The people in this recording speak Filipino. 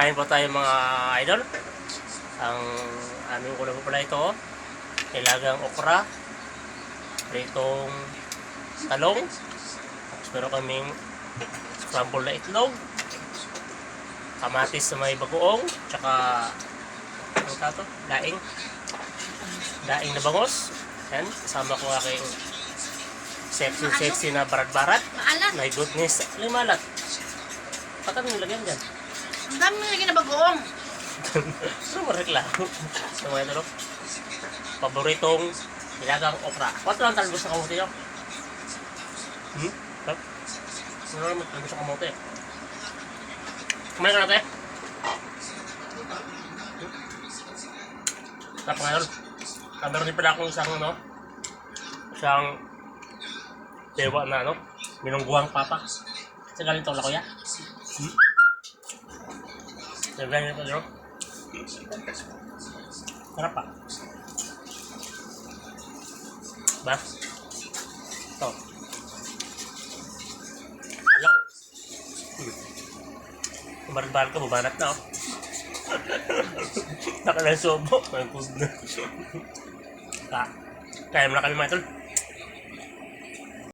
Kain po tayo mga idol. Ang aming ulam po pala ito. Nilagang okra. Pritong talong. Tapos meron kaming scrambled na itlog. Kamatis sa may bagoong. Tsaka ano ka to? Daing. Daing na bangos. Yan. Kasama ko aking sexy sexy na barat-barat. Maalat. My goodness. Limalat. Paano nilagyan dyan? Ang dami mo lagi na bagoong. Ano mo reklamo? Mga ito, no? Paboritong nilagang okra. Quanto lang talbos sa kamote nyo? Hmm? Tap? Ano lang talbos sa kamote? Kumain ka na, te? Tap nga yun. Ah, meron din pala akong isang, ano? Isang dewa na, ano? Minungguhang papa. Sa galing to, kuya. Hmm? Sa galing to, no? Sarap pa. Ba? Ito. Hello. Hmm. Kumaribal ka, bumanat na oh. Nakalang sobo. My goodness. Ah, kaya mo na kami mga tol.